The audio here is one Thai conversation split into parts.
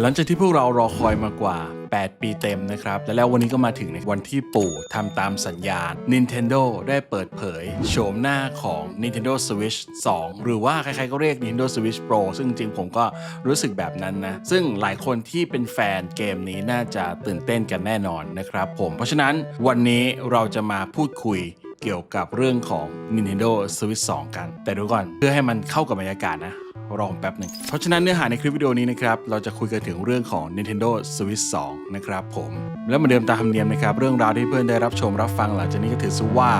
หลังจากที่พวกเรารอคอยมากว่า 8 ปีเต็มนะครับ และแล้ววันนี้ก็มาถึงในวันที่ปู่ทำตามสัญญาณ Nintendo ได้เปิดเผย โฉมหน้าของ Nintendo Switch 2 หรือว่าใครๆก็เรียก Nintendo Switch Pro ซึ่งจริงๆผมก็รู้สึกแบบนั้นนะ ซึ่งหลายคนที่เป็นแฟนเกมนี้น่าจะตื่นเต้นกันแน่นอนนะครับผม เพราะฉะนั้นวันนี้เราจะมาพูดคุยเกี่ยวกับเรื่องของ Nintendo Switch 2 กัน แต่ดูก่อนเพื่อให้มันเข้ากับบรรยากาศนะ รอผมแป๊บหนึ่งเพราะฉะนั้นเนื้อหาในคลิปวิดีโอนี้นะครับเราจะคุยกันถึงเรื่องของ Nintendo Switch 2 นะครับผม และเหมือนเดิมตามธรรมเนียมนะครับ เรื่องราวที่เพื่อนได้รับชมรับฟังหลังจากนี้ก็ถือซะว่า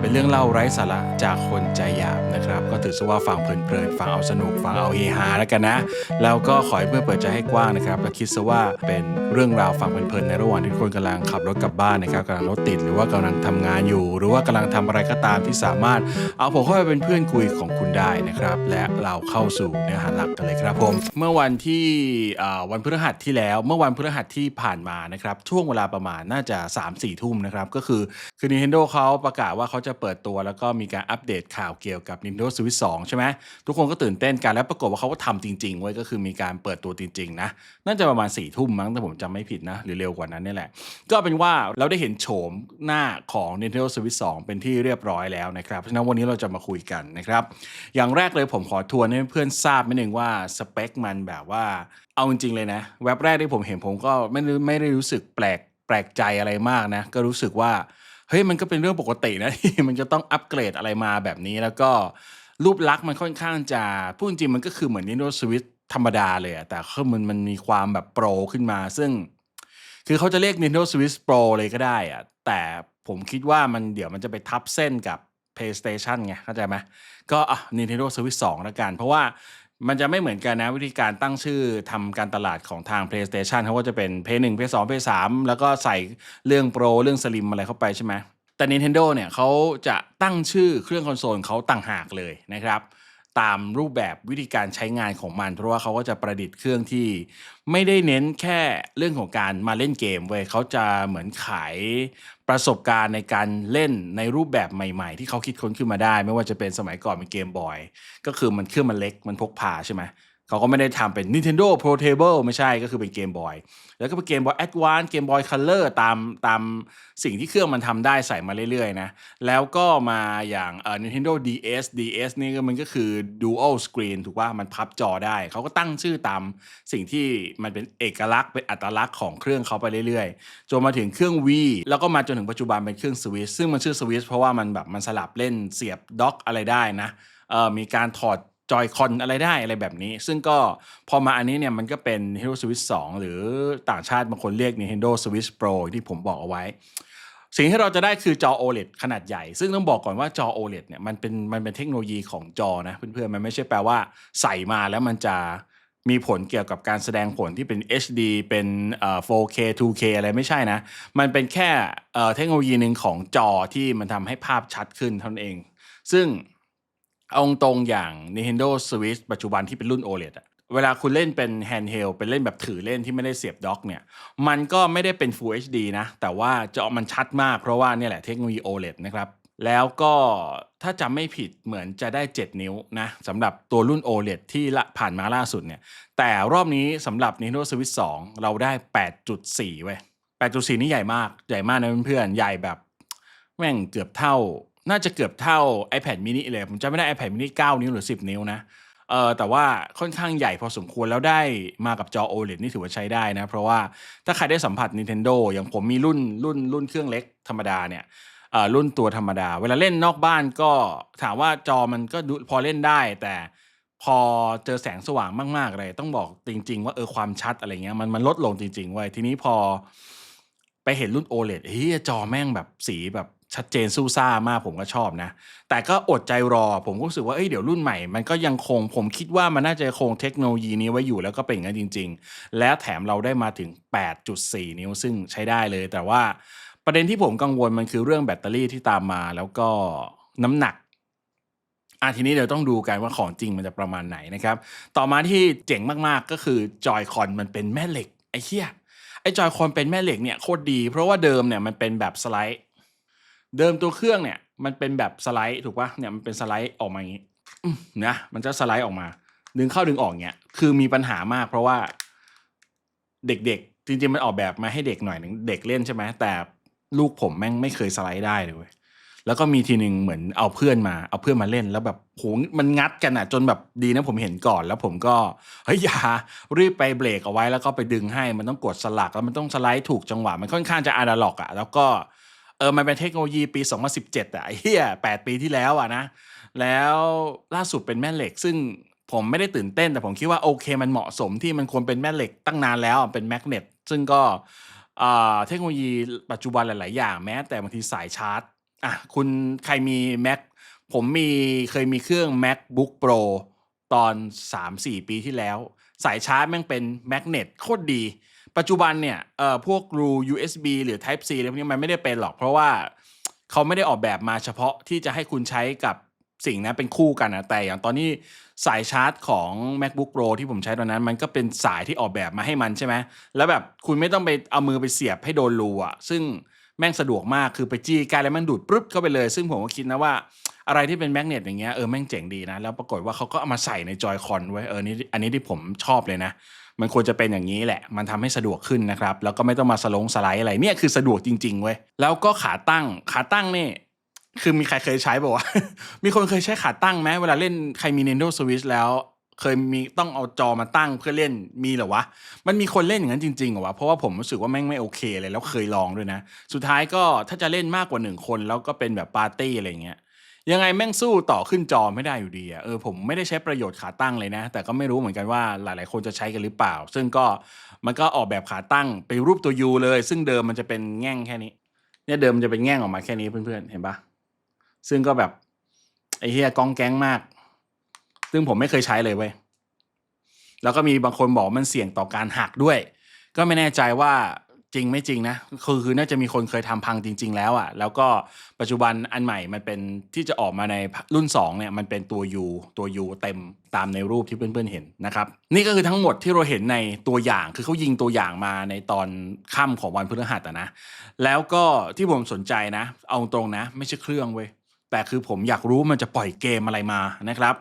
เป็นเรื่องเล่าไร้สาระจากคนใจหยาบนะครับก็ถือซะว่าฟังเพลินๆฟังเอาสนุกฟังเอาเฮฮาแล้วกันนะแล้วก็ขอให้เพื่อนเปิดใจให้กว้างนะครับและคิดซะว่าเป็นเรื่องราวฟังเพลินๆในระหว่างที่ทุกคนกำลังขับรถกลับบ้านนะครับกำลังรถติดหรือว่ากำลังทำงานอยู่ หรือว่ากำลังทำอะไรก็ตามที่สามารถ เอาผมเข้าไปเป็นเพื่อนคุยของคุณได้นะครับ และเราเข้าสู่เนื้อหาหลักกันเลยครับผม เมื่อวันที่วันพฤหัสที่แล้ว เมื่อวันพฤหัสที่ผ่านมานะครับ ช่วงเวลาประมาณน่าจะ 3 4 ทุ่มนะครับ ก็คือคือ Nintendo เขาประกาศว่าเขาจะเปิดตัว แล้วก็มีการอัปเดตข่าวเกี่ยวกับ Nintendo Switch 2 ใช่ไหมทุกคนก็ตื่นเต้นกันแล้วปรากฏว่าเขาก็ทำจริงๆไว้ยก็คือมีการเปิดตัวจริงๆนะน่าจะประมาณ4ี่ทุ่มมั้งถ้าผมจำไม่ผิดนะ หรือเร็วกว่านั้นนี่แหละ ก็เป็นว่าเราได้เห็นโฉมหน้าของ Nintendo Switch 2 เป็นที่เรียบร้อยแล้วนะครับเพราะฉะนั้นวันนี้เราจะมาคุยกันนะครับอย่างแรกเลยผมขอทวนให้เพื่อนทราบนิดนึงว่าสเปคมันแบบว่า เอาจริงๆเลยนะเว็บแรกที่ผมเห็นผมก็ไม่ได้ไม่ได้รู้สึกแปลกแปลกใจอะไรมากนะ ก็รู้สึกว่าเฮ้ยมันก็เป็นเรื่องปกตินะที่มันจะต้องอัปเกรดอะไรมาแบบนี้แล้วก็รูปลักษณ์มันค่อนข้างจะพูดจริงๆมันก็คือเหมือน Nintendo Switch ธรรมดาเลยอะแต่คือมันมันมีความแบบโปรขึ้นมา ซึ่ง คือเขาจะเรียก Nintendo Switch Pro เลยก็ได้อะแต่ผมคิดว่ามันเดี๋ยวมันจะไปทับเส้นกับ PlayStation ไงเข้าใจไหมก็อะ Nintendo Switch 2แล้วกัน เพราะว่ามันจะไม่เหมือนกันนะวิธีการตั้งชื่อทำการตลาดของทาง PlayStation เขาก็จะเป็น Play 1 Play 2 Play 3แล้วก็ใส่เรื่องโปรเรื่องสลิมอะไรเข้าไปใช่ไหมแต่ Nintendo เนี่ยเขาจะตั้งชื่อเครื่องคอนโซลเขาต่างหากเลยนะครับ ตามรูปแบบวิธีการใช้งานของมัน เพราะว่าเขาก็จะประดิษฐ์เครื่องที่ไม่ได้เน้นแค่เรื่องของการมาเล่นเกมเว้ยเขาจะเหมือนขายประสบการณ์ในการเล่นในรูปแบบใหม่ๆ ที่เขาคิดค้นขึ้นมาได้ ไม่ว่าจะเป็นสมัยก่อนเป็นเกมบอย ก็คือมันเครื่องมันเล็กมันพกพาใช่ไหม เขาก็ไม่ได้ทำเป็น Nintendo Portable ไม่ใช่ก็คือเป็นเกมบอยแล้วก็เป็นเกมบอย Advance เกมบอย Color ตามตามสิ่งที่เครื่องมันทำได้ใส่มาเรื่อยๆนะ แล้วก็มาอย่างเอ่อ Nintendo DS DS นี่ก็มันก็คือ Dual Screen ถูกว่ามันพับจอได้ เขาก็ตั้งชื่อตามสิ่งที่มันเป็นเอกลักษณ์เป็นอัตลักษณ์ของเครื่องเขาไปเรื่อยๆ จนมาถึงเครื่อง V แล้วก็มาจนถึงปัจจุบันเป็นเครื่อง Switch ซึ่งมันชื่อ Switch เพราะว่ามันแบบมันสลับเล่นเสียบด็อกอะไรได้นะเอ่อมีการถอด จอยคอนอะไรได้อะไรแบบนี้ ซึ่งก็พอมาอันนี้เนี่ยมันก็เป็น Nintendo Switch 2 หรือต่างชาติบางคนเรียก Nintendo Switch Pro ที่ผมบอกเอาไว้ สิ่งที่เราจะได้คือจอ OLED ขนาดใหญ่ ซึ่งต้องบอกก่อนว่าจอ OLED เนี่ยมันเป็นมันเป็นเทคโนโลยีของจอนะเพื่อนๆ มันไม่ใช่แปลว่าใส่มาแล้วมันจะมีผลเกี่ยวกับการแสดงผลที่เป็น HD เป็นเอ่อ 4K 2K อะไรไม่ใช่นะ มันเป็นแค่เอ่อเทคโนโลยีหนึ่งของจอที่มันทำให้ภาพชัดขึ้นเท่านั้นเอง ซึ่ง เอาตรงอย่าง Nintendo Switch ปัจจุบันที่เป็นรุ่น OLED อะเวลาคุณเล่นเป็น handheld เป็นเล่นแบบถือเล่นที่ไม่ได้เสียบด็อกเนี่ยมันก็ไม่ได้เป็น Full HD นะ แต่ว่าจอมันชัดมากเพราะว่าเนี่ยแหละเทคโนโลยี OLED นะครับ แล้วก็ถ้าจำไม่ผิดเหมือนจะได้ 7 นิ้วนะสำหรับตัวรุ่น OLED ที่ผ่านมาล่าสุดเนี่ยแต่รอบนี้สำหรับ Nintendo Switch 2 เราได้ 8.4 เว้ย8.4 นี่ใหญ่มากใหญ่มากนะเพื่อนๆใหญ่แบบแม่งเกือบเท่า น่าจะเกือบเท่า iPad mini เลย ผมจำไม่ได้ iPad mini 9 นิ้วหรือ 10 นิ้วนะเออแต่ว่าค่อนข้างใหญ่พอสมควรแล้วได้มากับจอ OLED นี่ถือว่าใช้ได้นะ เพราะว่าถ้าใครได้สัมผัส Nintendo อย่างผมมีรุ่นรุ่นรุ่นเครื่องเล็กธรรมดาเนี่ยเออรุ่นตัวธรรมดา เวลาเล่นนอกบ้านก็ถามว่าจอมันก็ดูพอเล่นได้ แต่พอเจอแสงสว่างมากๆเลยต้องบอกจริง ๆ ว่าเออความชัดอะไรเงี้ยมันมันลดลงจริงๆเว้ทีนี้พอไปเห็นรุ่น OLED เฮ้ยจอแม่งแบบสีแบบ ชัดเจนสู้ซ่ามากผมก็ชอบนะ แต่ก็อดใจรอผมก็รู้สึกว่าเอ้ยเดี๋ยวรุ่นใหม่ มันก็ยังคงผมคิดว่ามันน่าจะคงเทคโนโลยีนี้ไว้อยู่แล้วก็เป็นงั้นจริง ๆ และแถมเราได้มาถึง 8.4 นิ้วซึ่งใช้ได้เลย แต่ว่าประเด็นที่ผมกังวลมันคือเรื่องแบตเตอรี่ที่ตามมาแล้วก็น้ำหนักอะทีนี้เดี๋ยวต้องดูกันว่าของจริงมันจะประมาณไหนนะครับ ต่อมาที่เจ๋งมากๆก็คือจอยคอนมันเป็นแม่เหล็กไอ้เหี้ยไอ้จอยคอนเป็นแม่เหล็กเนี่ยโคตรดี เพราะว่าเดิมเนี่ยมันเป็นแบบสไลด์ เดิมตัวเครื่องเนี่ยมันเป็นแบบสไลด์ถูกปะเนี่ยมันเป็นสไลด์ออกมาอย่างงี้นะมันจะสไลด์ออกมา ดึงเข้าดึงออกเนี่ยคือมีปัญหามากเพราะว่าเด็กๆ จริงๆมันออกแบบมาให้เด็กหน่อยหนึ่งเด็กเล่นใช่ไหมแต่ลูกผมแม่งไม่เคยสไลด์ได้เลยแล้วก็มีทีหนึ่งเหมือนเอาเพื่อนมาเอาเพื่อนมาเล่นแล้วแบบโหมันงัดกันอะ จนแบบดีนะผมเห็นก่อน แล้วผมก็เฮ้ยอย่ารีบไปเบรกเอาไว้แล้วก็ไปดึงให้มันต้องกดสลักแล้วมันต้องสไลด์ถูกจังหวะมันค่อนข้างจะอะนาล็อกอะแล้วก็ ออมันเป็นเทคโนโลยีปี 2017อะไอ้เหี้ย8ปีที่แล้วอะนะ แล้วล่าสุดเป็นแม่เหล็ก ซึ่งผมไม่ได้ตื่นเต้น แต่ผมคิดว่าโอเคมันเหมาะสมที่มันควรเป็นแม่เหล็กตั้งนานแล้วเป็นแมกเนตซึ่งก็อ่าเทคโนโลยีปัจจุบันหลาย ๆ อย่างแม้ แต่บางทีสายชาร์จอะคุณใครมี Mac ผมมีเคยมีเครื่อง MacBook Pro ตอน 3-4 ปีที่แล้ว สายชาร์จแม่งเป็นแมกเนตโคตรดี ปัจจุบันเนี่ยเอ่อพวกรู USB หรือ Type C อะไรพวกนี้มันไม่ได้เป็นหรอก เพราะว่าเขาไม่ได้ออกแบบมาเฉพาะที่จะให้คุณใช้กับสิ่งนั้นเป็นคู่กันนะแต่อย่างตอนนี้สายชาร์จของ macbook pro ที่ผมใช้ตอนนั้น มันก็เป็นสายที่ออกแบบมาให้มันใช่ไหมแล้วแบบคุณไม่ต้องไปเอามือไปเสียบให้โดนรูอะซึ่งแม่งสะดวกมากคือไปจี้กล้แล้วมันดูดปึ๊บเข้าไปเลย ซึ่งผมก็คิดนะว่าอะไรที่เป็นแมกเนตอย่างเงี้ยเออแม่งเจ๋งดีนะ แล้วปรากฏว่าเขาก็เอามาใส่ในจอยคอนไว้เออนี่อันนี้ที่ผมชอบเลยนะ มันควรจะเป็นอย่างนี้แหละ มันทำให้สะดวกขึ้นนะครับ แล้วก็ไม่ต้องมาสลงสไลด์อะไรเนี่ยคือสะดวกจริงๆเว้ยแล้วก็ขาตั้งขาตั้งนี่คือมีใครเคยใช้ป่าวะมีคนเคยใช้ขาตั้งไหมเวลาเล่นใครมี Nintendo Switch แล้ว เคยมีต้องเอาจอมาตั้งเพื่อเล่นมีเหรอวะ มันมีคนเล่นอย่างนั้นจริงๆเหรอวะ เพราะว่าผมรู้สึกว่าแม่งไม่โอเคเลยแล้วเคยลองด้วยนะ สุดท้ายก็ถ้าจะเล่นมากกว่าหนึ่งคนแล้วก็เป็นแบบปาร์ตี้อะไรเงี้ย ยังไงแม่งสู้ต่อขึ้นจอไม่ได้อยู่ดีอะเออผมไม่ได้ใช้ประโยชน์ขาตั้งเลยนะ แต่ก็ไม่รู้เหมือนกันว่าหลาย ๆ คนจะใช้กันหรือเปล่า ซึ่งก็มันก็ออกแบบขาตั้งเป็นรูปตัวยูเลย ซึ่งเดิมมันจะเป็นแง่งแค่นี้ เนี่ยเดิมมันจะเป็นแง่งออกมาแค่นี้เพื่อน ๆ เห็นปะซึ่งก็แบบไอ้เฮียกองแก๊งมาก ซึ่งผมไม่เคยใช้เลยเว้ยแล้วก็มีบางคนบอกมันเสี่ยงต่อการหักด้วย ก็ไม่แน่ใจว่า จริงไม่จริงนะคือคือน่าจะมีคนเคยทำพังจริง ๆ แล้วอะ่ะ แล้วก็ปัจจุบันอันใหม่มันเป็นที่จะออกมาในรุ่น2เนี่ยมันเป็นตัว U ตัว U เต็มตามในรูปที่เพื่อนๆเห็นนะครับ นี่ก็คือทั้งหมดที่เราเห็นในตัวอย่างคือเขายิงตัวอย่างมาในตอนค่ำของวันพฤหัสนะ แล้วก็ที่ผมสนใจนะ เอาตรงนะ ไม่ใช่เครื่องเว้ยแต่คือผมอยากรู้มันจะปล่อยเกมอะไรมานะครับ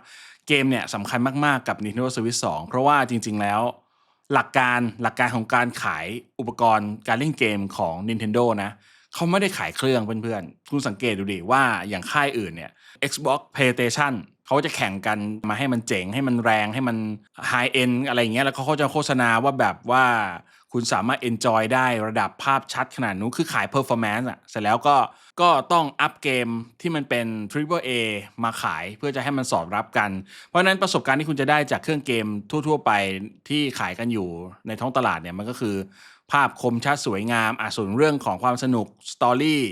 เกมเนี่ยสำคัญมากๆกับ Nintendo Switch 2 เพราะว่าจริง ๆ แล้ว หลักการหลักการของการขายอุปกรณ์การเล่นเกมของ Nintendo นะเขาไม่ได้ขายเครื่องเพื่อนๆ คุณสังเกตดูดิว่าอย่างค่ายอื่นเนี่ย Xbox PlayStation เขาจะแข่งกันมาให้มันเจ๋งให้มันแรงให้มันไฮเอ็นอะไรอย่างเงี้ยแล้วเขาจะโฆษณาว่าแบบว่า คุณสามารถ enjoy ได้ระดับภาพชัดขนาดนู้นคือขาย performance อะเสร็จแล้วก็ก็ต้องอัพเกมที่มันเป็น Triple A มาขายเพื่อจะให้มันสอดรับกัน เพราะฉะนั้นประสบการณ์ที่คุณจะได้จากเครื่องเกมทั่ว ๆ ไปที่ขายกันอยู่ในท้องตลาดเนี่ยมันก็คือ ภาพคมชัดสวยงามอะส่วนเรื่องของความสนุกสตอรี่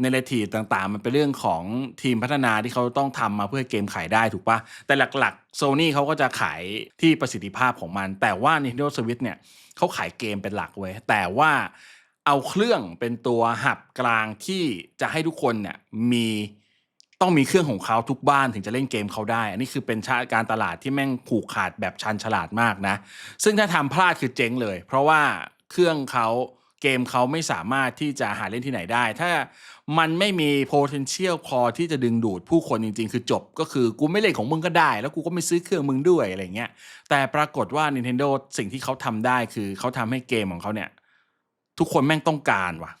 เนเรทีฟต่างๆ มันเป็นเรื่องของทีมพัฒนาที่เขาต้องทำมาเพื่อเกมขายได้ถูกปะแต่หลักๆ Sony เขาก็จะขายที่ประสิทธิภาพของมัน แต่ว่า Nintendo Switch เนี่ยเขาขายเกมเป็นหลักเว้ยแต่ว่าเอาเครื่องเป็นตัวหับกลางที่จะให้ทุกคนเนี่ยมีต้องมีเครื่องของเขาทุกบ้านถึงจะเล่นเกมเขาได้ อันนี้คือเป็นชาการตลาดที่แม่งผูกขาดแบบชันฉลาดมากนะ ซึ่งถ้าทำพลาดคือเจ๊งเลย เพราะว่า เครื่องเขาเกมเขาไม่สามารถที่จะหาเล่นที่ไหนได้ ถ้ามันไม่มี potential พอที่จะดึงดูดผู้คนจริง ๆ คือจบก็คือกูไม่เล่นของมึงก็ได้ แล้วกูก็ไม่ซื้อเครื่องมึงด้วยอะไรเงี้ยแต่ปรากฏว่า Nintendo สิ่งที่เขาทำได้คือเขาทำให้เกมของเขาเนี่ย ทุกคนแม่งต้องการว่ะ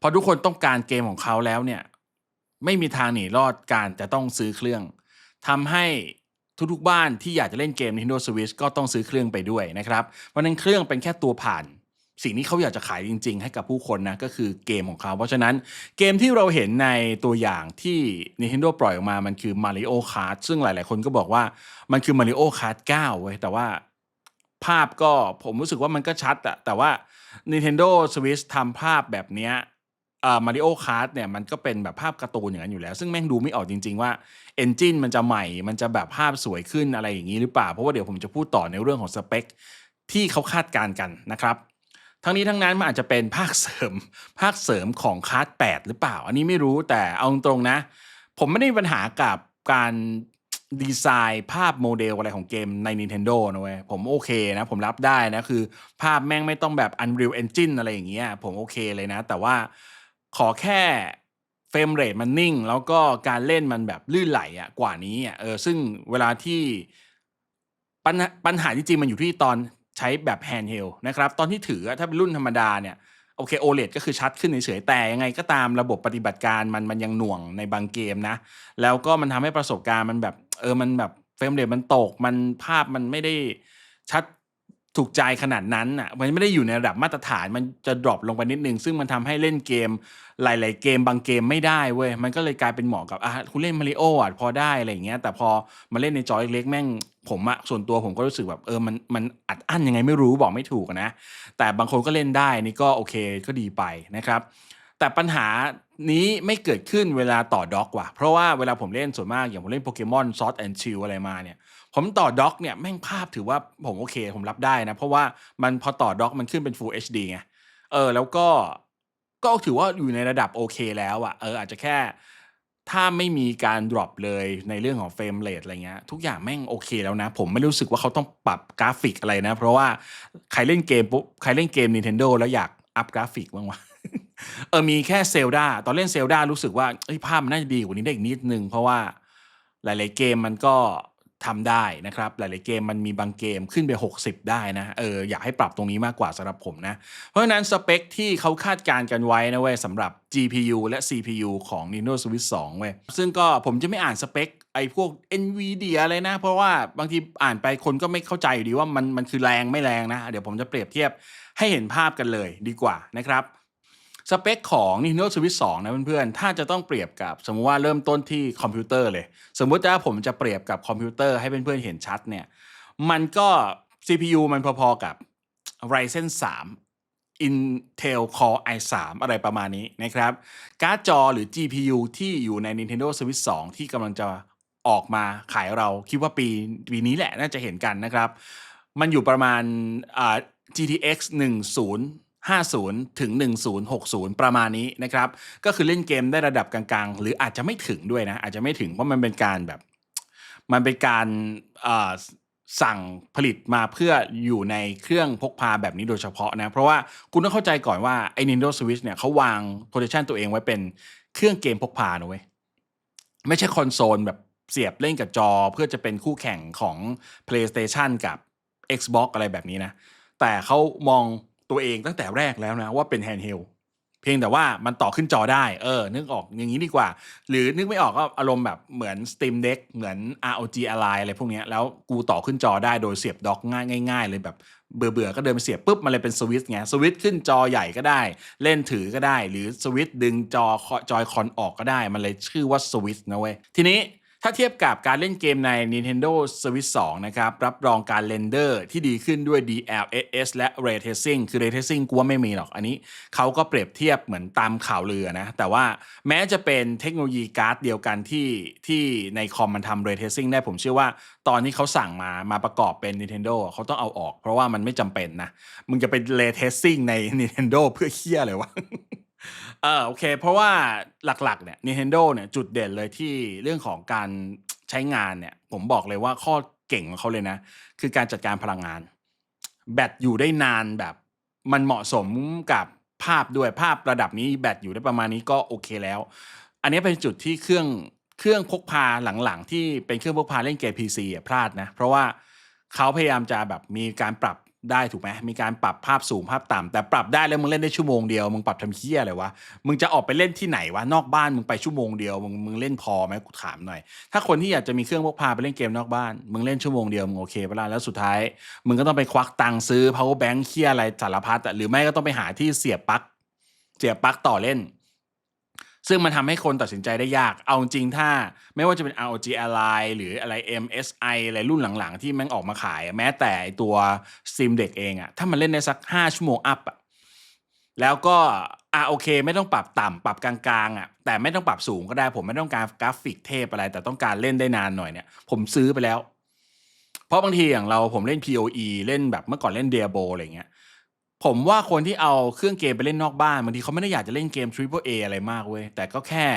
พอทุกคนต้องการเกมของเขาแล้วเนี่ย ไม่มีทางหนีรอดการจะต้องซื้อเครื่องทำให้ทุกๆบ้านที่อยากจะเล่นเกม Nintendo Switch ก็ต้องซื้อเครื่องไปด้วยนะครับ เพราะฉะนั้นเครื่องเป็นแค่ตัวผ่าน สิ่งที่เขาอยากจะขายจริง ๆ ให้กับผู้คนนะก็คือเกมของเขา เพราะฉะนั้นเกมที่เราเห็นในตัวอย่างที่ Nintendo ปล่อยออกมามันคือ Mario Kart ซึ่งหลาย ๆ คนก็บอกว่ามันคือ Mario Kart 9เว้ยแต่ว่าภาพก็ผมรู้สึกว่ามันก็ชัดอะแต่ว่า Nintendo Switch ทำภาพแบบเนี้ยมาริโอคาร์เนี่ยมันก็เป็นแบบภาพการ์ตูนอย่างนั้นอยู่แล้ว ซึ่งแม่งดูไม่ออกจริง ๆ ว่าเอนจินมันจะใหม่ มันจะแบบภาพสวยขึ้นอะไรอย่างนี้หรือเปล่า เพราะว่าเดี๋ยวผมจะพูดต่อในเรื่องของสเปคที่เขาคาดการณ์กันนะครับ ทั้งนี้ทั้งนั้นมันอาจจะเป็นภาคเสริม ภาคเสริมของคาร์ด8หรือเปล่า อันนี้ไม่รู้แต่เอาตรงๆนะ ผมไม่ได้มีปัญหากับการดีไซน์ภาพโมเดลอะไรของเกมใน Nintendo นะเว้ยผมโอเคนะ ผมรับได้นะ คือภาพแม่งไม่ต้องแบบ Unreal Engine อะไรอย่างเงี้ยผมโอเคเลยนะ แต่ว่าขอแค่เฟรมเรทมันนิ่ง แล้วก็การเล่นมันแบบลื่นไหลอะกว่านี้อะเออซึ่งเวลาที่ปัญหาปัญหาจริงๆมันอยู่ที่ตอน ใช้แบบแฮนด์เฮลนะครับ ตอนที่ถือถ้าเป็นรุ่นธรรมดาเนี่ยโอเคโอเลก็คือชัดขึ้นเฉยๆแต่ยังไงก็ตามระบบปฏิบัติการมันมันยังหน่วงในบางเกมนะ แล้วก็มันทำให้ประสบการณ์มันแบบเออมันแบบเฟรมเรทมันตก มันภาพมันไม่ได้ชัด ถูกใจขนาดนั้นอะมันไม่ได้อยู่ในระดับมาตรฐานมันจะดรอปลงไปนิดนึง ซึ่งมันทำให้เล่นเกมหลาย ๆ เกมบางเกมไม่ได้เว้ยมันก็เลยกลายเป็นเหมาะกับอะคุณเล่นมาริโออะพอได้อะไรอย่างเงี้ยแต่พอมาเล่นในจอยเล็กแม่งผมอะส่วนตัวผมก็รู้สึกแบบเออมันมันอัดอั้นยังไงไม่รู้บอกไม่ถูกนะ แต่บางคนก็เล่นได้นี่ก็โอเคก็ดีไปนะครับ แต่ปัญหานี้ไม่เกิดขึ้นเวลาต่อด็อกว่ะเพราะว่าเวลาผมเล่นส่วนมากอย่างผมเล่นโปเกมอนซอ t แอนชิลอะไรมาเนี่ย ผมต่อด็อกเนี่ยแม่งภาพถือว่าผมโอเค ผมรับได้นะ เพราะว่ามันพอต่อด็อกมันขึ้นเป็น Full HD ไงเออ แล้วก็ก็ถือว่าอยู่ในระดับโอเคแล้วอะเอออาจจะแค่ถ้าไม่มีการ drop เลยในเรื่องของเฟรมเรทอะไรเงี้ยทุกอย่างแม่งโอเคแล้วนะ ผมไม่รู้สึกว่าเขาต้องปรับกราฟิกอะไรนะ เพราะว่าใครเล่นเกมปุ๊บใครเล่นเกม Nintendo แล้วอยากอัพกราฟิกบ้างวะเออมีแค่เซลดาตอนเล่นเซลดารู้สึกว่าเอ้ยภาพมันน่าจะดีกว่านี้ได้อีกนิดนึง เพราะว่าหลาย ๆ เกมมันก็ ทำได้นะครับ หลาย ๆ เกมมันมีบางเกมขึ้นไป 60 ได้นะเอออยากให้ปรับตรงนี้มากกว่าสำหรับผมนะ เพราะฉะนั้นสเปคที่เขาคาดการณ์กันไว้นะเว้ยสำหรับ GPU และ CPU ของ Nintendo Switch 2 เว้ย ซึ่งก็ผมจะไม่อ่านสเปคไอ้พวก NVIDIA เลยนะ เพราะว่าบางทีอ่านไปคนก็ไม่เข้าใจอยู่ดีว่ามันมันคือแรงไม่แรงนะ เดี๋ยวผมจะเปรียบเทียบให้เห็นภาพกันเลยดีกว่านะครับ สเปคของ Nintendo Switch 2 นะเพื่อนๆ ถ้าจะต้องเปรียบกับสมมติว่าเริ่มต้นที่คอมพิวเตอร์เลย สมมติถ้าผมจะเปรียบกับคอมพิวเตอร์ให้เพื่อนๆเห็นชัดเนี่ย มันก็ CPU มันพอๆกับ Ryzen 3 Intel Core i3 อะไรประมาณนี้นะครับ การ์ดจอหรือ GPU ที่อยู่ใน Nintendo Switch 2 ที่กำลังจะออกมาขายเราคิดว่าปีปีนี้แหละน่าจะเห็นกันนะครับ มันอยู่ประมาณอ่า 50 ถึง 1060 ประมาณนี้นะครับ ก็คือเล่นเกมได้ระดับกลางๆ หรืออาจจะไม่ถึงด้วยนะ อาจจะไม่ถึงเพราะมันเป็นการแบบ มันเป็นการสั่งผลิตมาเพื่ออยู่ในเครื่องพกพาแบบนี้โดยเฉพาะนะ เพราะว่าคุณต้องเข้าใจก่อนว่า ไอ้ Nintendo Switch เนี่ยเขาวาง position ตัวเองไว้เป็นเครื่องเกมพกพานะเว้ย ไม่ใช่คอนโซลแบบเสียบเล่นกับจอเพื่อจะเป็นคู่แข่งของ PlayStation กับ Xbox อะไรแบบนี้นะ แต่เขามอง ตัวเองตั้งแต่แรกแล้วนะว่าเป็นแฮนด์เฮลเพียงแต่ว่ามันต่อขึ้นจอได้ เออ นึกออกอย่างนี้ดีกว่า หรือนึกไม่ออกก็อารมณ์แบบเหมือน Steam Deck เหมือน ROG Ally อะไรพวกนี้แล้วกูต่อขึ้นจอได้โดยเสียบด็อกง่ายง่ายๆเลยแบบเบื่อเบื่อๆก็เดินไปเสียบปุ๊บมันเลยเป็นสวิตช์ไงสวิตช์ขึ้นจอใหญ่ก็ได้ เล่นถือก็ได้ หรือสวิตช์ดึงจอจอยคอนออกก็ได้ มันเลยชื่อว่าสวิตช์นะเว้ยทีนี้ ถ้าเทียบกับการเล่นเกมใน Nintendo Switch 2 นะครับ รับรองการเรนเดอร์ที่ดีขึ้นด้วย DLSS และ Ray Tracing คือ Ray Tracing กูว่าไม่มีหรอก อันนี้เขาก็เปรียบเทียบเหมือนตามข่าวลือนะ แต่ว่าแม้จะเป็นเทคโนโลยีการ์ดเดียวกันที่ที่ในคอมมันทำ Ray Tracing ได้ผมเชื่อว่าตอนที่เขาสั่งมามาประกอบเป็น Nintendo เขาต้องเอาออก เพราะว่ามันไม่จำเป็นนะ มึงจะเป็น Ray Tracing ใน Nintendo เพื่อเคี้ยอะไรวะ เออโอเค เพราะว่าหลักๆเนี่ย Nintendo เนี่ยจุดเด่นเลยที่เรื่องของการใช้งานเนี่ย ผมบอกเลยว่าข้อเก่งของเขาเลยนะ คือการจัดการพลังงาน แบตอยู่ได้นานแบบมันเหมาะสมกับภาพด้วยภาพระดับนี้แบตอยู่ได้ประมาณนี้ก็โอเคแล้ว อันนี้เป็นจุดที่เครื่องเครื่องพกพาหลังๆ ที่เป็นเครื่องพกพาเล่นเกม PC อะพลาดนะ เพราะว่าเขาพยายามจะแบบมีการปรับ ได้ถูกไหมมีการปรับภาพสูงภาพต่ำแต่ปรับได้แล้วมึงเล่นได้ชั่วโมงเดียวมึงปรับทำเคี้ยอะไรวะมึงจะออกไปเล่นที่ไหนวะนอกบ้านมึงไปชั่วโมงเดียวมึงมึงเล่นพอไหมกูถามหน่อย ถ้าคนที่อยากจะมีเครื่องพกพาไปเล่นเกมนอกบ้าน มึงเล่นชั่วโมงเดียวมึงโอเคเปะล่าแล้วสุดท้าย มึงก็ต้องไปควักตังค์ซื้อ power bank เคี้ยอะไรสารพัดหรือไม่ก็ต้องไปหาที่เสียบปลั๊กเสียบปลั๊กต่อเล่น ซึ่งมันทำให้คนตัดสินใจได้ยาก เอาจริงถ้า ไม่ว่าจะเป็น ROG Ally หรืออะไร MSI อะไรรุ่นหลังๆ ที่แม่งออกมาขาย แม้แต่ตัว Steam Deck เองอะถ้ามันเล่นได้สัก 5 ชั่วโมงอัพอะแล้วก็อะโอเค ไม่ต้องปรับต่ำปรับกลางๆอะแต่ไม่ต้องปรับสูงก็ได้ ผมไม่ต้องการกราฟิกเทพอะไร แต่ต้องการเล่นได้นานหน่อยเนี่ย ผมซื้อไปแล้ว เพราะบางทีอย่างเราผมเล่น POE เล่นแบบเมื่อก่อนเล่น Diablo อะไรเงี้ย ผมว่าคนที่เอาเครื่องเกมไปเล่นนอกบ้านบางทีเขาไม่ได้อยากจะเล่นเกม Triple A อะไรมากเว้ยแต่ก็แค่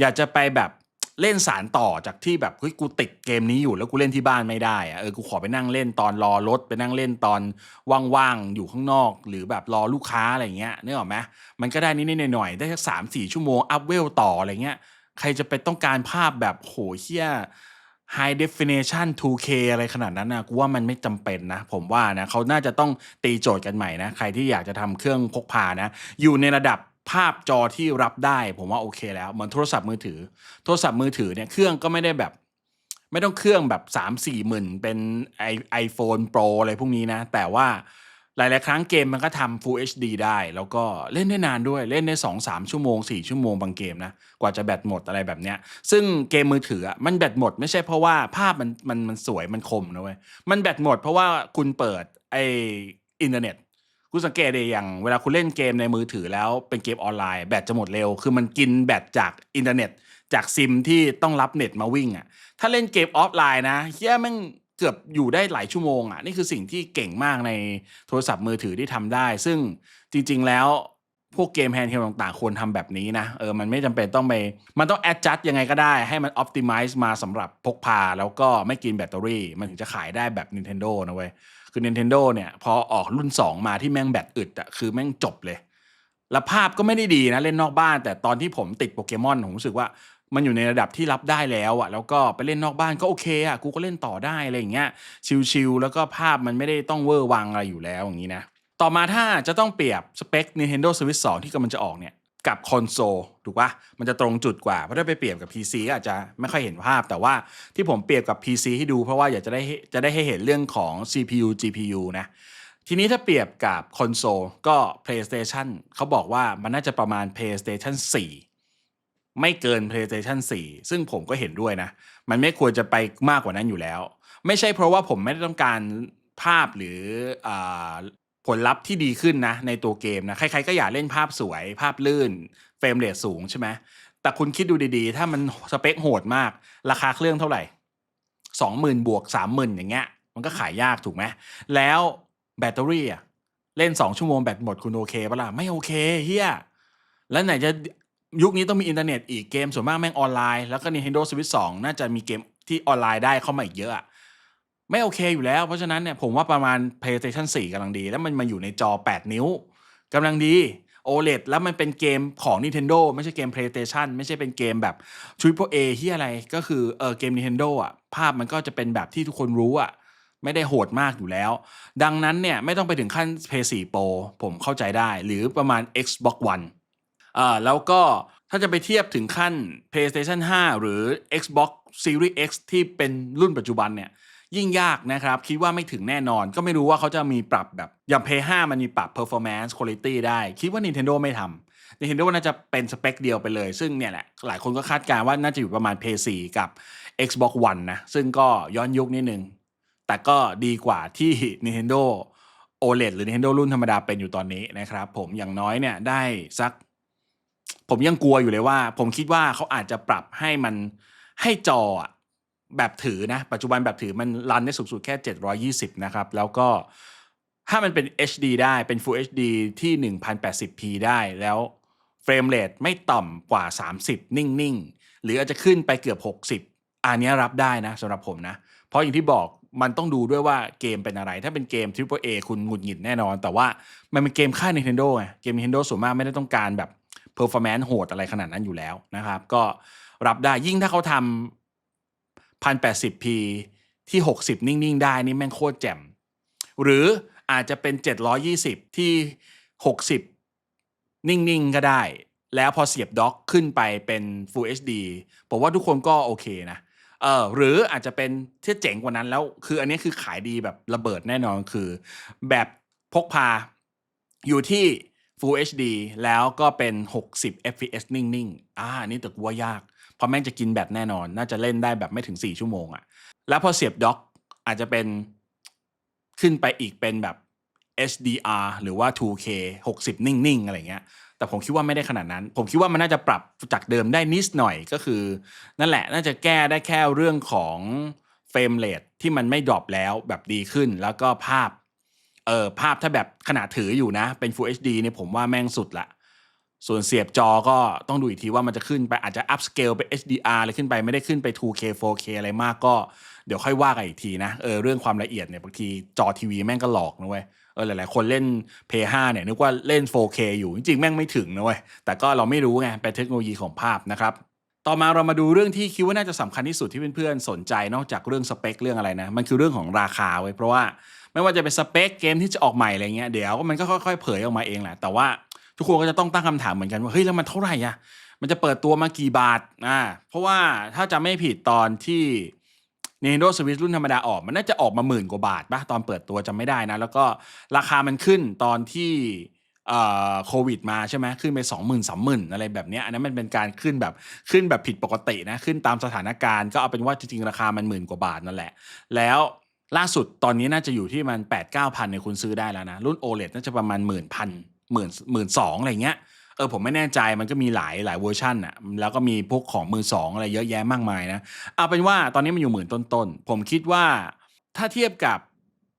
อยากจะไปแบบเล่นสารต่อจากที่แบบเฮ้ยกูติดเกมนี้อยู่แล้วกูเล่นที่บ้านไม่ได้อะเออกูขอไปนั่งเล่นตอนรอรถไปนั่งเล่นตอนว่างๆอยู่ข้างนอก หรือแบบรอลูกค้าอะไรเงี้ยนึกออกไหมมันก็ได้นิดๆหน่อยๆได้สักสามสี่ชั่วโมงอัพเวลต่ออะไรเงี้ยใครจะไปต้องการภาพแบบโหเฮี้ย High Definition 2K อะไรขนาดนั้นนะกูว่ามันไม่จำเป็นนะ ผมว่านะเขาน่าจะต้องตีโจทย์กันใหม่นะ ใครที่อยากจะทำเครื่องพกพานะ อยู่ในระดับภาพจอที่รับได้ ผมว่าโอเคแล้วเหมือนโทรศัพท์มือถือ โทรศัพท์มือถือเนี่ยเครื่องก็ไม่ได้แบบ ไม่ต้องเครื่องแบบ 3 4หมื่นเป็นไอไอโฟนโปรอะไรพวกนี้นะ แต่ว่า หลาย ๆ ครั้งเกมมันก็ทำ Full HD ได้ แล้วก็เล่นได้นานด้วยเล่นได้ 2 3 ชั่วโมง 4 ชั่วโมงบางเกมนะ กว่าจะแบตหมดอะไรแบบเนี้ย ซึ่งเกมมือถืออะมันแบตหมดไม่ใช่เพราะว่าภาพมันมันมันสวยมันคมนะเว้ย มันแบตหมดเพราะว่าคุณเปิดไออินเทอร์เน็ตคุณสังเกตเลยอย่างเวลาคุณเล่นเกมในมือถือแล้วเป็นเกมออนไลน์แบตจะหมดเร็ว คือมันกินแบตจากอินเทอร์เน็ต จากซิมที่ต้องรับเน็ตมาวิ่งอะถ้าเล่นเกมออฟไลน์นะเฮียแม่ง เกือบอยู่ได้หลายชั่วโมงอะนี่คือสิ่งที่เก่งมากในโทรศัพท์มือถือที่ทำได้ ซึ่งจริง ๆ แล้วพวกเกมแฮนด์เฮลต่างๆควรทำแบบนี้นะเออมันไม่จำเป็นต้องไป มันต้องแอดจัดยังไงก็ได้ ให้มันอ p ติ m i z e มาสำหรับพกพา แล้วก็ไม่กินแบตเตอรี่ มันถึงจะขายได้แบบ Nintendo นะเว้ย คือ Nintendo เนี่ย พอออกรุ่น 2 มาที่แม่งแบตอึดอะคือแม่งจบเลย แล้วภาพก็ไม่ได้ดีนะ เล่นนอกบ้าน แต่ตอนที่ผมติดโปเกมอนผมรู้สึกว่า มันอยู่ในระดับที่รับได้แล้วอะแล้วก็ไปเล่นนอกบ้านก็โอเคอะกูก็เล่นต่อได้อะไรอย่างเงี้ยชิลๆแล้วก็ภาพมันไม่ได้ต้องเวอร์วังอะไรอยู่แล้วอย่างนี้นะต่อมาถ้าจะต้องเปรียบสเปค Nintendo Switch 2 ที่กำลังจะออกเนี่ยกับคอนโซลถูกปะมันจะตรงจุดกว่า เพราะถ้าไปเปรียบกับ PC ก็อาจจะไม่ค่อยเห็นภาพ แต่ว่าที่ผมเปรียบกับ PC ให้ดูเพราะว่าอยากจะได้จะได้ให้เห็นเรื่องของ CPU GPU นะทีนี้ถ้าเปรียบกับคอนโซลก็ PlayStation เขาบอกว่ามันน่าจะประมาณ PlayStation 4 ไม่เกิน PlayStation 4 ซึ่งผมก็เห็นด้วยนะ มันไม่ควรจะไปมากกว่านั้นอยู่แล้ว ไม่ใช่เพราะว่าผมไม่ได้ต้องการภาพหรืออผลลัพธ์ที่ดีขึ้นนะ ในตัวเกมนะ ใครๆก็อยากเล่นภาพสวย ภาพลื่น เฟรมเรทสูงใช่ไหมแต่คุณคิดดูดีๆ ถ้ามันสเปคโหดมาก ราคาเครื่องเท่าไหร่สองหมื่นบวกสามหมื่นอย่างเงี้ย มันก็ขายยากถูกไหม แล้วแบตเตอรี่อะเล่นสองชั่วโมงแบตหมดคุณโอเคปะล่ะ ไม่โอเคเฮียแล้วไหนจะ ยุคนี้ต้องมีอินเทอร์เน็ตอีกเกมส่วนมากแม่งออนไลน์แล้วก็ Nintendo Switch 2 น่าจะมีเกมที่ออนไลน์ได้เข้ามาอีกเยอะไม่โอเคอยู่แล้ว เพราะฉะนั้นเนี่ยผมว่าประมาณ PlayStation 4กำลังดี แล้วมันมาอยู่ในจอ 8 นิ้วกำลังดี OLED แล้วมันเป็นเกมของ Nintendo ไม่ใช่เกม PlayStation ไม่ใช่เป็นเกมแบบ Triple A ที่อะไรก็คือเออเกม Nintendo อะภาพมันก็จะเป็นแบบที่ทุกคนรู้อะไม่ได้โหดมากอยู่แล้ว ดังนั้นเนี่ยไม่ต้องไปถึงขั้น PS4 Pro ผมเข้าใจได้ หรือประมาณ Xbox One อ่าแล้วก็ถ้าจะไปเทียบถึงขั้น PlayStation 5 หรือ Xbox Series X ที่เป็นรุ่นปัจจุบันเนี่ยยิ่งยากนะครับ คิดว่าไม่ถึงแน่นอน ก็ไม่รู้ว่าเขาจะมีปรับแบบอย่าง Play 5มันมีปรับ performance quality ได้ คิดว่า Nintendo ไม่ทำ Nintendo น่าจะเป็นสเปคเดียวไปเลย ซึ่งเนี่ยแหละ หลายคนก็คาดการณ์ว่าน่าจะอยู่ประมาณ Play 4กับ Xbox One นะ ซึ่งก็ย้อนยุคนิดนึง แต่ก็ดีกว่าที่ Nintendo OLED หรือ Nintendo รุ่นธรรมดาเป็นอยู่ตอนนี้นะครับ ผมอย่างน้อยเนี่ยได้สัก ผมยังกลัวอยู่เลยว่า ผมคิดว่าเขาอาจจะปรับให้มันให้จอแบบถือนะ ปัจจุบันแบบถือมันรันได้สูงสุดแค่ 720 นะครับ แล้วก็ถ้ามันเป็น HD ได้เป็น Full HD ที่ 1080p ได้แล้วเฟรมเรทไม่ต่ำกว่า 30 นิ่ง ๆ หรืออาจจะขึ้นไปเกือบ 60 อันนี้รับได้นะสำหรับผมนะ เพราะอย่างที่บอกมันต้องดูด้วยว่าเกมเป็นอะไร ถ้าเป็นเกม Triple A คุณหงุดหงิดแน่นอน แต่ว่ามันเป็นเกมค่าย Nintendo ไงเกม Nintendo ส่วนมากไม่ได้ต้องการแบบ performance โหดอะไรขนาดนั้นอยู่แล้วนะครับ ก็รับได้ยิ่งถ้าเขาทำ 1080p ที่ 60 นิ่ง ๆ ได้นี่แม่งโคตรแจ่ม หรืออาจจะเป็น 720 ที่ 60 นิ่ง ๆ ก็ได้ แล้วพอเสียบด็อกขึ้นไปเป็น Full HD ผมว่าทุกคนก็โอเคนะเออหรืออาจจะเป็นที่เจ๋งกว่านั้นแล้ว คืออันนี้คือขายดีแบบระเบิดแน่นอนคือ แบบพกพาอยู่ที่ Full HD แล้วก็เป็น 60 fps นิ่งๆ อ่าอันนี่แต่กูว่ายาก เพราะแม่งจะกินแบตแน่นอน น่าจะเล่นได้แบบไม่ถึง 4 ชั่วโมงอะแล้วพอเสียบด็อกอาจจะเป็นขึ้นไปอีกเป็นแบบ HDR หรือว่า 2K 60 นิ่งๆ อะไรเงี้ย แต่ผมคิดว่าไม่ได้ขนาดนั้น ผมคิดว่ามันน่าจะปรับจากเดิมได้นิดหน่อยก็คือ นั่นแหละ น่าจะแก้ได้แค่เรื่องของเฟรมเรทที่มันไม่ดรอปแล้วแบบดีขึ้น แล้วก็ภาพ เออภาพถ้าแบบขนาดถืออยู่นะ เป็น Full HD เนี่ยผมว่าแม่งสุดละส่วนเสียบจอก็ต้องดูอีกทีว่ามันจะขึ้นไปอาจจะ up scale ไป HDR อะไรขึ้นไปไม่ได้ขึ้นไป 2K 4K อะไรมากก็เดี๋ยวค่อยว่ากันอีกทีนะเออเรื่องความละเอียดเนี่ยบางทีจอทีวีแม่งก็หลอกนะเว้ยเออหลายๆ คนเล่น p l 5เนี่ยนึกว่าเล่น 4K อยู่จริงๆ แม่งไม่ถึงนะเว้ยแต่ก็เราไม่รู้ไงเป็นเทคโนโลยีของภาพนะครับต่อมาเรามาดูเรื่องที่คิดว่าน่าจะสำคัญที่สุดที่เพื่อนๆสนใจนอกจากเรื่องสเปคเรื่องอะไรนะ มันคือเรื่องของราคาไว้ยเพราะว่า ไม่ว่าจะเป็นสเปคเกมที่จะออกใหม่อะไรเงี้ยเดี๋ยวมันก็ค่อยๆเผยออกมาเองแหละแต่ว่าทุกคนก็จะต้องตั้งคำถามเหมือนกันว่าเฮ้ยแล้วมันเท่าไหร่อะมันจะเปิดตัวมากี่บาทอ่าเพราะว่าถ้าจะไม่ผิดตอนที่ Nintendo Switch รุ่นธรรมดาออก มันน่าจะออกมาหมื่นกว่าบาทปะตอนเปิดตัวจำไม่ได้นะ แล้วก็ราคามันขึ้นตอนที่โควิดมาใช่ไหมขึ้นไปสองหมื่นสามหมื่นอะไรแบบเนี้ยอันนั้นมันเป็นการขึ้นแบบขึ้นแบบผิดปกตินะ ขึ้นตามสถานการณ์ก็เอาเป็นว่าจริงๆ ราคามันหมื่นกว่าบาทนั่นแหละ แล้ว ล่าสุดตอนนี้น่าจะอยู่ที่มัน8ปดเก้าพันเนี่ยคุณซื้อได้แล้วนะ รุ่น OLED น่าจะประมาณหมื่นพันหมื่นหมื่นสองอะไรเงี้ยเออผมไม่แน่ใจมันก็มีหลายหลายเวอร์ชันอะแล้วก็มีพวกของมือสองอะไรเยอะแยะมากมายนะ เอาเป็นว่าตอนนี้มันอยู่หมื่นต้นๆ ผมคิดว่าถ้าเทียบกับ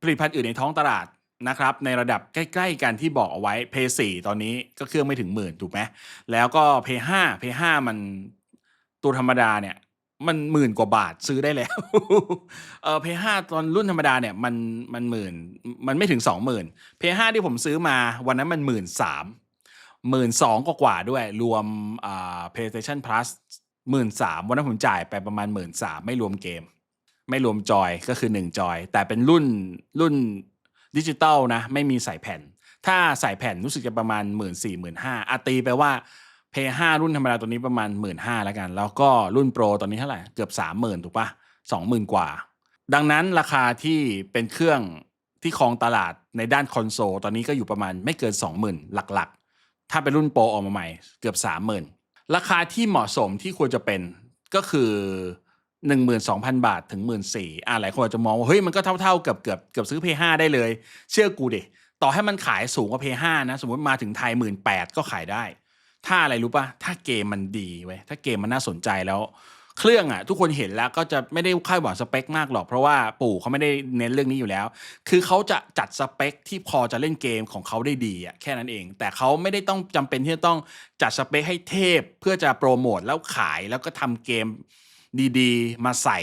ผลิตภัณฑ์อื่นในท้องตลาดนะครับในระดับใกล้ ๆ กันที่บอกเอาไว้ p 4ตอนนี้ก็เครื่องไม่ถึงหมื่นถูกไหมแล้วก็ p 5 p 5มันตัวธรรมดาเนี่ย มันหมื่นกว่าบาทซื้อได้แล้ว เออ p 5ตอนรุ่นธรรมดาเนี่ยมันมันหมื่นมันไม่ถึงสองหมื่น p 5ที่ผมซื้อมาวันนั้นมันหมื่นสามหมื่นสองกว่าด้วย รวมอ่า PlayStation Plus หมื่นสามวันนั้นผมจ่ายไปประมาณหมื่นสามไม่รวมเกม ไม่รวมจอยก็คือ1จอย แต่เป็นรุ่นรุ่นดิจิตอลนะ ไม่มีใส่แผ่น ถ้าใส่แผ่นรู้สึกจะประมาณ1 4ื่นสี่หมื่นห้าอาตีไปว่า p 5รุ่นธรรมดาตัวนี้ประมาณ 1 5ื่นห้าแล้วกัน แล้วก็รุ่นโปรตอนนี้เท่าไหร่ เกือบ 30,000 ถูกปะ20,000 กว่า ดังนั้นราคาที่เป็นเครื่องที่ครองตลาดในด้านคอนโซลตอนนี้ก็อยู่ประมาณไม่เกิน 20,000 หลักๆ ถ้าเป็นรุ่นโปรออกมาใหม่เกือบ 30,000 ราคาที่เหมาะสมที่ควรจะเป็นก็คือ 12,000 บาทถึง 14,000อ่าหลายคนอาจจะมองว่าเฮ้ยมันก็เท่าๆกับเกือบเกือบซื้อ P5 ได้เลย เชื่อกูดิต่อให้มันขายสูงกว่า P5 นะสมมติมาถึงไทย 18,000ก็ขายได้ ถ้าอะไรรู้ปะถ้าเกมมันดีเว้ยถ้าเกมมันน่าสนใจแล้ว เครื่องอะ ทุกคนเห็นแล้วก็จะไม่ได้คาดหวังสเปคมากหรอก เพราะว่าปู่เขาไม่ได้เน้นเรื่องนี้อยู่แล้ว คือเขาจะจัดสเปคที่พอจะเล่นเกมของเขาได้ดีอะแค่นั้นเอง แต่เขาไม่ได้ต้องจำเป็นที่จะต้องจัดสเปคให้เทพ เพื่อจะโปรโมทแล้วขายแล้วก็ทำเกมดีๆ มาใส่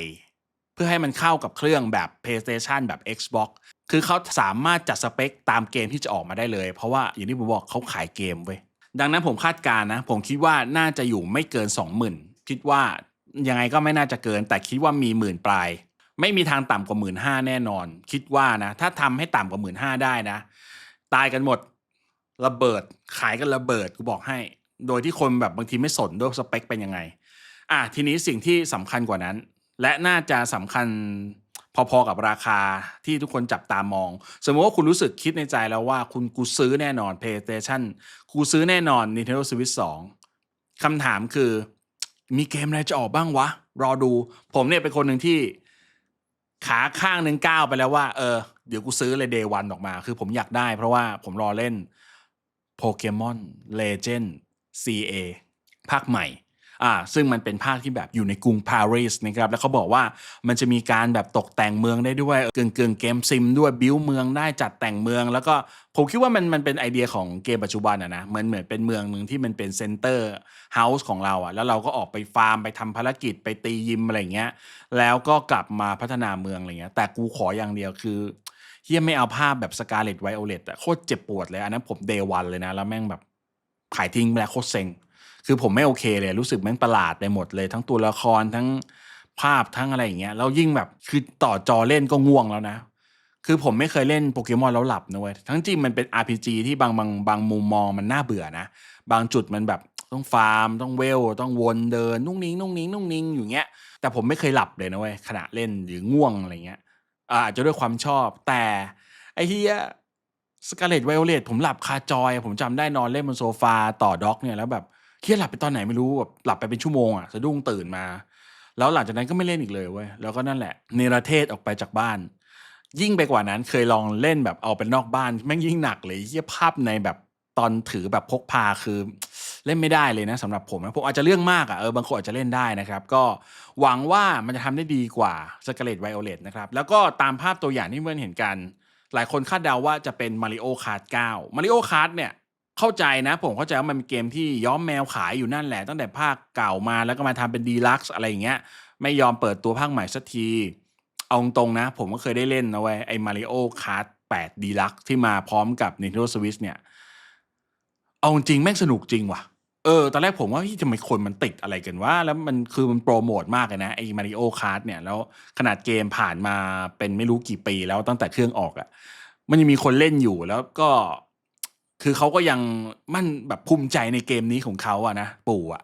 เพื่อให้มันเข้ากับเครื่องแบบ PlayStation แบบ Xbox คือเขาสามารถจัดสเปคตามเกมที่จะออกมาได้เลย เพราะว่าอย่างที่ผมบอกเขาขายเกมเว้ย ดังนั้นผมคาดการณ์นะ ผมคิดว่าน่าจะอยู่ไม่เกิน 20,000 คิดว่ายังไงก็ไม่น่าจะเกิน แต่คิดว่ามีหมื่นปลาย ไม่มีทางต่ำกว่าหมื่นห้าแน่นอน คิดว่านะ ถ้าทำให้ต่ำกว่าหมื่นห้าได้นะ ตายกันหมดระเบิดขายกันระเบิดกูบอกให้ โดยที่คนแบบบางทีไม่สนด้วยสเปคเป็นยังไง อะทีนี้สิ่งที่สำคัญกว่านั้น และน่าจะสำคัญ พอๆกับราคาที่ทุกคนจับตามอง สมมติว่าคุณรู้สึกคิดในใจแล้วว่าคุณกูซื้อแน่นอน PlayStation กูซื้อแน่นอน Nintendo Switch 2คำถามคือมีเกมอะไรจะออกบ้างวะ รอดู ผมเนี่ยเป็นคนหนึ่งที่ขาข้างหนึ่งก้าวไปแล้วว่า เออ เดี๋ยวกูซื้อเลยเดวันออกมา คือผมอยากได้เพราะว่าผมรอเล่นโปเกมอนเลเจนด์ CA ภาคใหม่ อ่าซึ่งมันเป็นภาคที่แบบอยู่ในกรุงปารีสนะครับแล้วเขาบอกว่ามันจะมีการแบบตกแต่งเมืองได้ด้วยเกินเกินเกมซิมด้วยบิวเมืองได้จัดแต่งเมือง แล้วก็ผมคิดว่ามันมันเป็นไอเดียของเกมปัจจุบันอะนะเหมือนเหมือนเป็นเมืองหนึ่งที่มันเป็นเซ็นเตอร์เฮาส์ของเราอะแล้วเราก็ออกไปฟาร์มไปทำภารกิจไปตียิมอะไรเงี้ยแล้วก็กลับมาพัฒนาเมืองอะไรเงี้ยแต่กูขออย่างเดียวคือเฮียไม่เอาภาพแบบสกาเลตไวโอเลตอะโคตรเจ็บปวดเลยอันนั้นผมเดวันเลยนะ แล้วแม่งแบบขายทิ้งไปแล้วโคตรเซ็ง คือผมไม่โอเคเลยรู้สึกแม่งประหลาดไปหมดเลย ทั้งตัวละครทั้งภาพทั้งอะไรอย่างเงี้ยแล้วยิ่งแบบคือต่อจอเล่นก็ง่วงแล้วนะ คือผมไม่เคยเล่นโปเกมอนแล้วหลับนะเว้ยทั้งจริงมันเป็น RPG ที่บางบางบางมุมมองมันน่าเบื่อนะ บางจุดมันแบบต้องฟาร์ม ต้องเวล ต้องวนเดินนุ่งนิ้งนุ่งนิ้งนุ่งนิ้งอยู่เงี้ย แต่ผมไม่เคยหลับเลยนะเว้ยขณะเล่นหรือง่วงอะไรเงี้ยอาจจะด้วยความชอบ แต่ไอ้เฮียสกาเลตไวโอเลตผมหลับคาจอย ผมจำได้นอนเล่นบนโซฟาต่อด็อกเนี่ยแล้วแบบ เฮียหลับไปตอนไหนไม่รู้แบบหลับไปเป็นชั่วโมงอะสะดุ้งตื่นมา แล้วหลังจากนั้นก็ไม่เล่นอีกเลยเว้ยแล้วก็นั่นแหละเนรเทศออกไปจากบ้าน ยิ่งไปกว่านั้นเคยลองเล่นแบบเอาเป็นนอกบ้านแม่งยิ่งหนักเลยเฮียภาพในแบบตอนถือแบบพกพาคือเล่นไม่ได้เลยนะสำหรับผมนะผมอาจจะเรื่องมากอะ่ะเออบางคนอาจจะเล่นได้นะครับ ก็หวังว่ามันจะทำได้ดีกว่า Scarlet Violet นะครับ แล้วก็ตามภาพตัวอย่างที่เพื่อนเห็นกัน หลายคนคาดเดาว่าจะเป็น Mario Kart 9 Mario Kart เนี่ย เข้าใจนะผมเข้าใจว่ามันเป็นเกมที่ย้อมแมวขายอยู่นั่นแหละ ตั้งแต่ภาคเก่ามาแล้วก็มาทำเป็นดีลักซ์อะไรอย่างเงี้ย ไม่ยอมเปิดตัวภาคใหม่สักที เอาตรงๆนะ ผมก็เคยได้เล่นนะเว้ยไอ้ Mario Kart 8 Deluxe ที่มาพร้อมกับ Nintendo Switch เนี่ย เอาจริงแม่งสนุกจริงว่ะ เออ ตอนแรกผมว่าเฮ้ยทำไมคนมันติดอะไรกันว่า แล้วมันคือมันโปรโมทมากเลยนะไอ้มาริโอคาร์เนี่ย แล้วขนาดเกมผ่านมาเป็นไม่รู้กี่ปีแล้วตั้งแต่เครื่องออกอะ่ะมันยังมีคนเล่นอยู่แล้วก็ คือเขาก็ยังมั่นแบบภูมิใจในเกมนี้ของเขาอะนะปู่อะ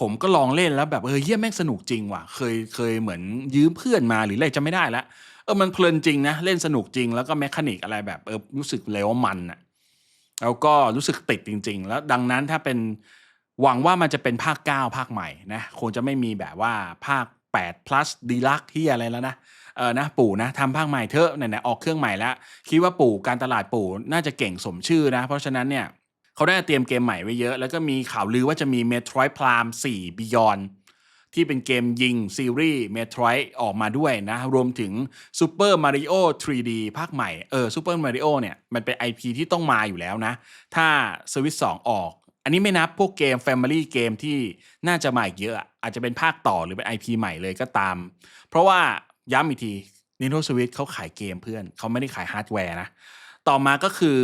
ผมก็ลองเล่นแล้วแบบเออเยี่ยแม่งสนุกจริงว่ะ เคยเคยเหมือนยืมเพื่อนมาหรืออะไรจะไม่ได้ละเออมันเพลินจริงนะเล่นสนุกจริงแล้วก็แมคานิกอะไรแบบเออรู้สึกเลยว่ามันอะแล้วก็รู้สึกติดจริง ๆ แล้วดังนั้นถ้าเป็นหวังว่ามันจะเป็นภาค 9 ภาคใหม่นะคงจะไม่มีแบบว่าภาค8 plus deluxe ที่อะไรแล้วนะ เออนะปู่นะทำภาคใหม่เถอะไหนๆออกเครื่องใหม่แล้วคิดว่าปู่การตลาดปู่น่าจะเก่งสมชื่อนะ เพราะฉะนั้นเนี่ยเขาได้เตรียมเกมใหม่ไว้เยอะ แล้วก็มีข่าวลือว่าจะมี Metroid Prime 4 Beyond ที่เป็นเกมยิงซีรีส์ Metroid ออกมาด้วยนะ รวมถึง Super Mario 3D ภาคใหม่ เออ Super Mario เนี่ย มันเป็น IP ที่ต้องมาอยู่แล้วนะ ถ้า Switch 2 ออก อันนี้ไม่นับพวกเกม Family เกมที่น่าจะมาอีกเยอะ อาจจะเป็นภาคต่อหรือเป็น IP ใหม่เลยก็ตาม เพราะว่า ย้ำอีกที Nintendo Switch เขาขายเกมเพื่อน เขาไม่ได้ขายฮาร์ดแวร์นะ ต่อมาก็คือ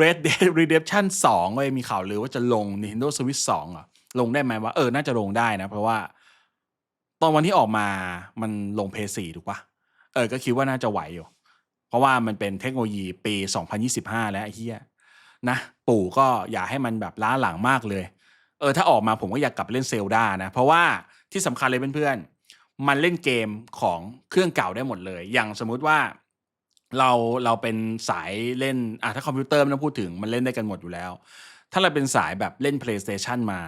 Red Dead Redemption 2เลยมีข่าวลือว่าจะลง Nintendo Switch 2อะลงได้ไหมว่าเออ น่าจะลงได้นะ เพราะว่า ตอนวันที่ออกมามันลงเพย์สี่ถูกปะเออ ก็คิดว่าน่าจะไหวอยู่ เพราะว่ามันเป็นเทคโนโลยีปี 2025 แล้วไอ้เหี้ยนะ ปู่ก็อย่าให้มันแบบล้าหลังมากเลย เออ ถ้าออกมาผมก็อยากกลับเล่นเซลดานะ เพราะว่าที่สำคัญเลยเพื่อนๆ มันเล่นเกมของเครื่องเก่าได้หมดเลย อย่างสมมุติว่าเราเราเป็นสายเล่นอะถ้าคอมพิวเตอร์ไม่ต้องพูดถึงมันเล่นได้กันหมดอยู่แล้ว ถ้าเราเป็นสายแบบเล่น PlayStation มา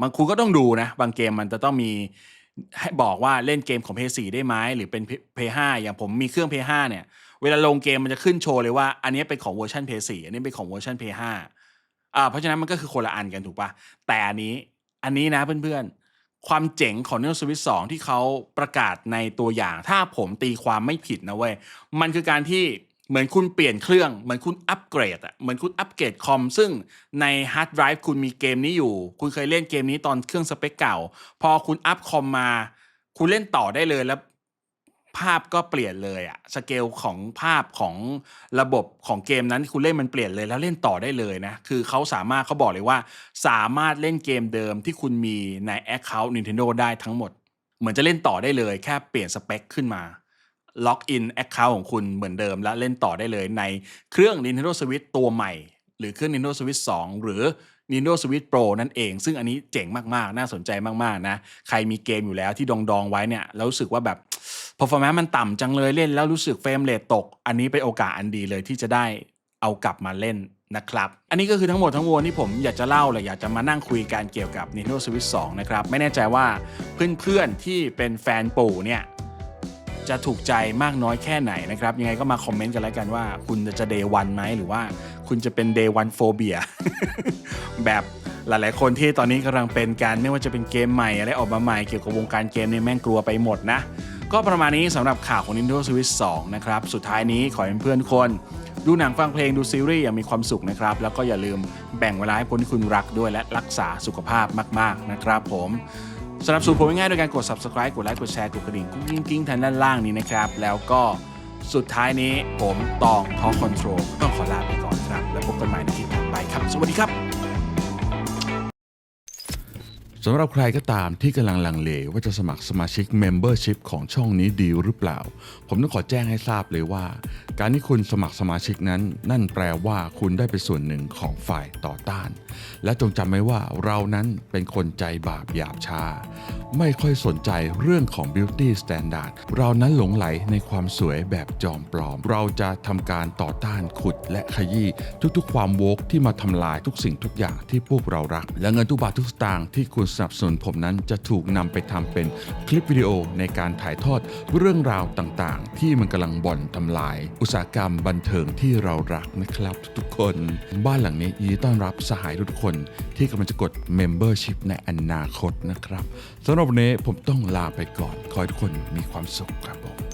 บางคุณก็ต้องดูนะ บางเกมมันจะต้องมีให้บอกว่าเล่นเกมของ PS4 ได้ไหมหรือเป็น PS5 อย่างผมมีเครื่อง PS5 เนี่ย เวลาลงเกมมันจะขึ้นโชว์เลยว่า อันนี้เป็นของเวอร์ชัน PS4 อันนี้เป็นของเวอร์ชัน PS5 อ่าเพราะฉะนั้นมันก็คือคนละอันกันถูกปะแต่อันนี้อันนี้นะเพื่อนๆ ความเจ๋งของ Nintendo Switch 2 ที่เขาประกาศในตัวอย่าง ถ้าผมตีความไม่ผิดนะเว้ย มันคือการที่เหมือนคุณเปลี่ยนเครื่อง เหมือนคุณอัปเกรดอะเหมือนคุณอัปเกรดคอม ซึ่งในฮาร์ดไดรฟ์คุณมีเกมนี้อยู่ คุณเคยเล่นเกมนี้ตอนเครื่องสเปคเก่า พอคุณอัปคอมมา คุณเล่นต่อได้เลยแล้ว ภาพก็เปลี่ยนเลยอะสเกลของภาพของระบบของเกมนั้นที่คุณเล่นมันเปลี่ยนเลยแล้วเล่นต่อได้เลยนะ คือเขาสามารถเขาบอกเลยว่า สามารถเล่นเกมเดิมที่คุณมีใน Account Nintendo ได้ทั้งหมด เหมือนจะเล่นต่อได้เลย แค่เปลี่ยนสเปคขึ้นมาล็อกอิน Account ของคุณเหมือนเดิมและเล่นต่อได้เลยในเครื่อง Nintendo Switch ตัวใหม่ หรือเครื่อง Nintendo Switch 2 หรือ Nintendo Switch Pro นั่นเอง ซึ่งอันนี้เจ๋งมาก ๆ น่าสนใจมาก ๆ นะ ใครมีเกมอยู่แล้วที่ดอง ๆ ไว้เนี่ยแล้วรู้สึกว่าแบบ performance มันต่ำจังเลยเล่นแล้วรู้สึกเฟรมเรทตก อันนี้เป็นโอกาสอันดีเลยที่จะได้เอากลับมาเล่นนะครับ อันนี้ก็คือทั้งหมดทั้งมวลที่ผมอยากจะเล่าเลยอยากจะมานั่งคุยกันเกี่ยวกับ Nintendo Switch 2 นะครับ ไม่แน่ใจว่าเพื่อนๆที่เป็นแฟนปู่เนี่ยจะถูกใจมากน้อยแค่ไหนนะครับ ยังไงก็มาคอมเมนต์กันแล้วกันว่า คุณจะเดย์วันไหมหรือว่าคุณจะเป็นเดย์วันโฟเบียแบบหลายๆ คนที่ตอนนี้กำลังเป็นการไม่ว่าจะเป็นเกมใหม่อะไรออกมาใหม่เกี่ยวกับวงการเกมเนี่ยแม่งกลัวไปหมดนะ ก็ประมาณนี้สำหรับข่าวของ Nintendo Switch 2 นะครับ สุดท้ายนี้ขอให้เพื่อนๆทุกคน ดูหนังฟังเพลงดูซีรีส์อย่างมีความสุขนะครับ แล้วก็อย่าลืมแบ่งเวลาให้คนที่คุณรักด้วยและรักษาสุขภาพมาก ๆ นะครับผมสนับสนุนผมง่ายๆโดยการกด subscribe กดไลค์กดแชร์กดกระดิ่งกุ้งกิ้งกิ้งทางด้านล่างนี้นะครับ แล้วก็สุดท้ายนี้ผมตองทอคอนโทรลต้องขอลาไปก่อนครับ แล้วพบกันใหม่ในคลิปถัดไปครับ สวัสดีครับ สำหรับใครก็ตามที่กำลังลังเลว่าจะสมัครสมาชิก Membership ของช่องนี้ดีหรือเปล่า ผมต้องขอแจ้งให้ทราบเลยว่า การที่คุณสมัครสมาชิกนั้น นั่นแปลว่าคุณได้เป็นส่วนหนึ่งของฝ่ายต่อต้าน และจงจำไว้ว่าเรานั้นเป็นคนใจบาปหยาบช้า ไม่ค่อยสนใจเรื่องของ beauty standard เรานั้นหลงไหลในความสวยแบบจอมปลอม เราจะทำการต่อต้านขุดและขยี้ทุกๆ ความโวกที่มาทำลายทุกสิ่งทุกอย่างที่พวกเรารัก และเงินทุกบาททุกสตางค์ที่คุณสนับสนุนผมนั้นจะถูกนำไปทำเป็นคลิปวิดีโอในการถ่ายทอดเรื่องราวต่างๆ ที่มันกำลังบ่อนทำลาย อุตสาหกรรมบันเทิงที่เรารักนะครับทุกๆคน บ้านหลังนี้ยินดีต้อนรับสหายทุกคนที่กำลังจะกด Membership ในอนาคตนะครับสำหรับวันนี้ผมต้องลาไปก่อน ขอให้ทุกคนมีความสุขครับผม